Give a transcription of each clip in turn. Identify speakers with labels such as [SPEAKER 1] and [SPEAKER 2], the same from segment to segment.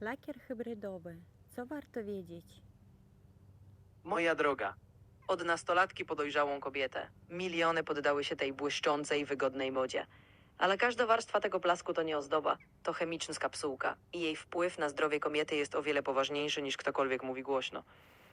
[SPEAKER 1] Lakier hybrydowy. Co warto wiedzieć?
[SPEAKER 2] Moja droga. Od nastolatki po dojrzałą kobietę. Miliony poddały się tej błyszczącej, wygodnej modzie. Ale każda warstwa tego blasku to nie ozdoba, to chemiczna kapsułka i jej wpływ na zdrowie kobiety jest o wiele poważniejszy niż ktokolwiek mówi głośno.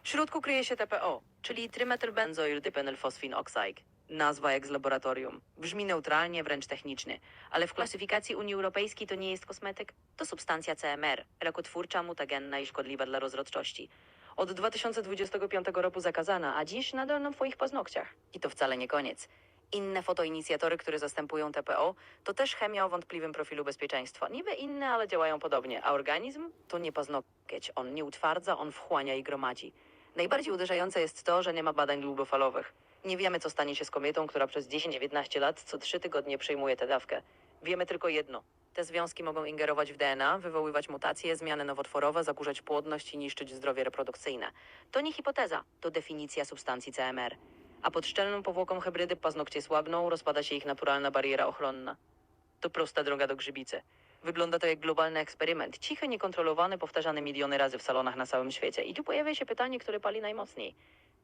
[SPEAKER 2] W środku kryje się TPO, czyli trimethylbenzoyl dipenylfosfin oxide. Nazwa jak z laboratorium. Brzmi neutralnie, wręcz technicznie, ale w klasyfikacji Unii Europejskiej to nie jest kosmetyk, to substancja CMR, rakotwórcza, mutagenna i szkodliwa dla rozrodczości. Od 2025 roku zakazana, a dziś nadal na Twoich paznokciach. I to wcale nie koniec. Inne fotoinicjatory, które zastępują TPO, to też chemia o wątpliwym profilu bezpieczeństwa. Niby inne, ale działają podobnie. A organizm to nie paznokieć. On nie utwardza, on wchłania i gromadzi. Najbardziej uderzające jest to, że nie ma badań długofalowych. Nie wiemy, co stanie się z kobietą, która przez 10-19 lat co 3 tygodnie przyjmuje tę dawkę. Wiemy tylko jedno. Te związki mogą ingerować w DNA, wywoływać mutacje, zmiany nowotworowe, zakurzać płodność i niszczyć zdrowie reprodukcyjne. To nie hipoteza, to definicja substancji CMR. A pod szczelną powłoką hybrydy paznokcie słabną, rozpada się ich naturalna bariera ochronna. To prosta droga do grzybicy. Wygląda to jak globalny eksperyment, cichy, niekontrolowany, powtarzany miliony razy w salonach na całym świecie. I tu pojawia się pytanie, które pali najmocniej.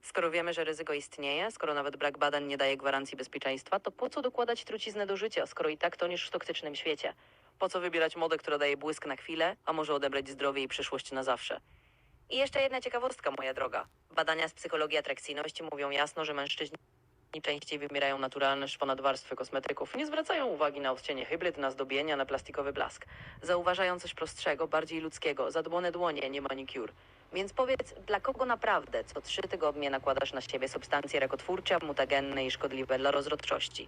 [SPEAKER 2] Skoro wiemy, że ryzyko istnieje, skoro nawet brak badań nie daje gwarancji bezpieczeństwa, to po co dokładać truciznę do życia, skoro i tak toniesz w toksycznym świecie? Po co wybierać modę, która daje błysk na chwilę, a może odebrać zdrowie i przyszłość na zawsze? I jeszcze jedna ciekawostka, moja droga. Badania z psychologii atrakcyjności mówią jasno, że mężczyźni częściej wybierają naturalne niż ponadwarstwy kosmetyków. Nie zwracają uwagi na odcienie hybryd, na zdobienia, na plastikowy blask. Zauważają coś prostszego, bardziej ludzkiego, zadbane dłonie, nie manicure. Więc powiedz, dla kogo naprawdę co trzy tygodnie nakładasz na siebie substancje rakotwórcze, mutagenne i szkodliwe dla rozrodczości?